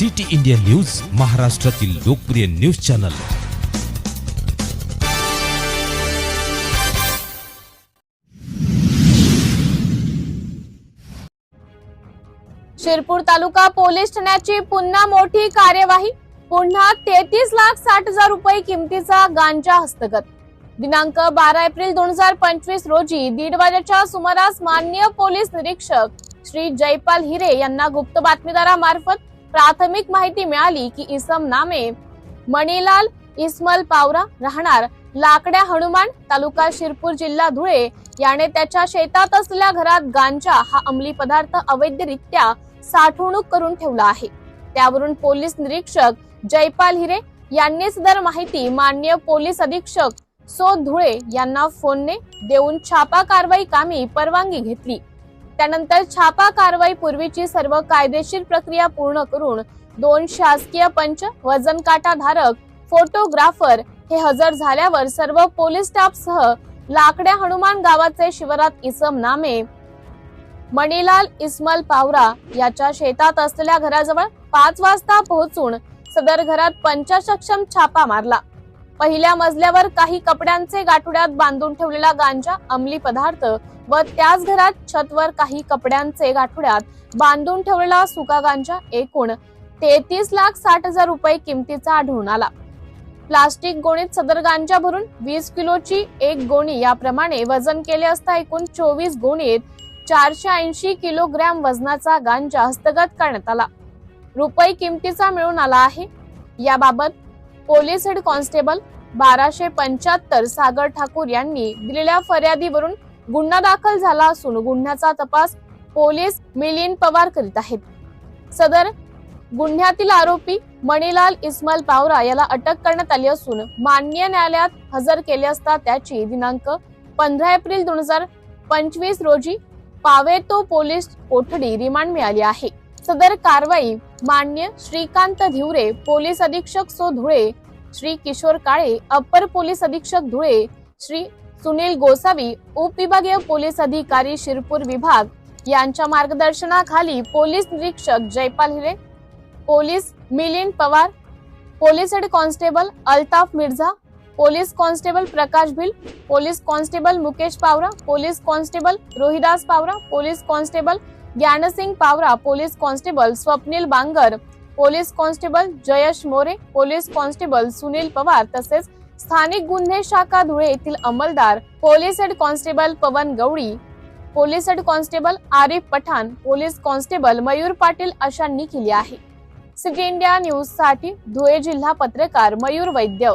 City India news महाराष्ट्रातील लोकप्रिय news channel. Shirpur तालुका पोलीस ठाण्याची पुन्हा मोठी कार्यवाही. पुन्हा तेहतीस लाख साठ हजार रुपये किमतीचा गांजा हस्तगत. दिनांक बारा एप्रिल दोन हजार पंचवीस रोजी दीड वाजेच्या सुमारास मान्य पोलीस निरीक्षक श्री जयपाल हिरे यांना गुप्त बातमीदारामार्फत प्राथमिक माहिती मिळाली की इसम नामे मणिलाल इस्मल पावरा राहणार लाकड्या हनुमान तालुका शिरपूर जिल्हा धुळे. याने त्याच्या शेतात असलेल्या घरात गांजा हा अंमली पदार्थ अवैधरित्या साठवणूक करून ठेवला आहे. त्यावरून पोलीस निरीक्षक जयपाल हिरे यांनी सदर माहिती मान्य पोलीस अधीक्षक सो धुळे यांना फोनने देऊन छापा कारवाई कामी परवानगी घेतली. त्यानंतर छापा कारवाई पूर्वीची सर्व कायदेशीर प्रक्रिया पूर्ण करून दोन शासकीय पंच वजन काटा धारक फोटोग्राफर हे हजर झाल्यावर सर्व पोलीस स्टाफ सह लाकड्या हनुमान गावाचे शिवरात इसम नामे मणिलाल इस्मल पावरा याच्या शेतात असलेल्या घराजवळ पाच वाजता पोहोचून सदर घरात पंचसक्षम छापा मारला. पहिल्या मजल्यावर काही कपड्यांचे गाठोड्यात बांधून ठेवलेला गांजा अंमली पदार्थ व त्याच घरात छतवर काही कपड्यांचे गाठोड्यात बांधून ठेवलेला सुका गांजा एकूण तेहतीस लाख साठ हजार रुपये किमतीचा आढळून आला. प्लास्टिक गोणीत सदर गांजा भरून वीस किलोची एक गोणी याप्रमाणे वजन केले असता एकूण चोवीस गोणीत चारशे ऐंशी किलोग्रॅम वजनाचा गांजा हस्तगत करण्यात आला. रुपये किमतीचा मिळून आला आहे. याबाबत पोलीस हेड कॉन्स्टेबल बाराशे पंच्याहत्तर सागर ठाकूर यांनी दिलेल्या फर्यादीवरून गुन्हा दाखल झाला असून गुन्ह्याचा तपास पोलीस मिलिंद पवार करीत आहेत. सदर गुन्ह्यातील आरोपी मणिलाल इस्माल पावरा याला अटक करण्यात आली असून मान्य न्यायालयात हजर केले असता त्याची दिनांक पंधरा एप्रिल दोन हजार पंचवीस रोजी पावेतो पोलीस कोठडी रिमांड मिळाली आहे. सदर कारवाई मान्य श्रीकांत धिवरे पोलीस अधीक्षक सो धुळे श्री किशोर काळे अप्पर पोलीस अधीक्षक धुळे श्री सुनील गोसावी उपविभागीय पोलीस अधिकारी शिरपूर विभाग यांच्या मार्गदर्शनाखाली पोलीस निरीक्षक Jaipal Hire police Milind Pawar police head constable Altaf Mirza police constable Prakash Bhil police constable Mukesh Pawara police constable Rohidas Pawara police constable Dnyansing Pawara police constable Swapnil Bangar police constable Jayesh More police constable Sunil Pawar तसेच स्थानिक गुन्हे शाखा धुळे येथील अंमलदार police head constable Pawan Gawali police head constable Arif Pathan police constable Mayur Patil अशांनी केली आहे. City India न्यूजसाठी धुळे जिल्हा पत्रकार मयूर वैद्य.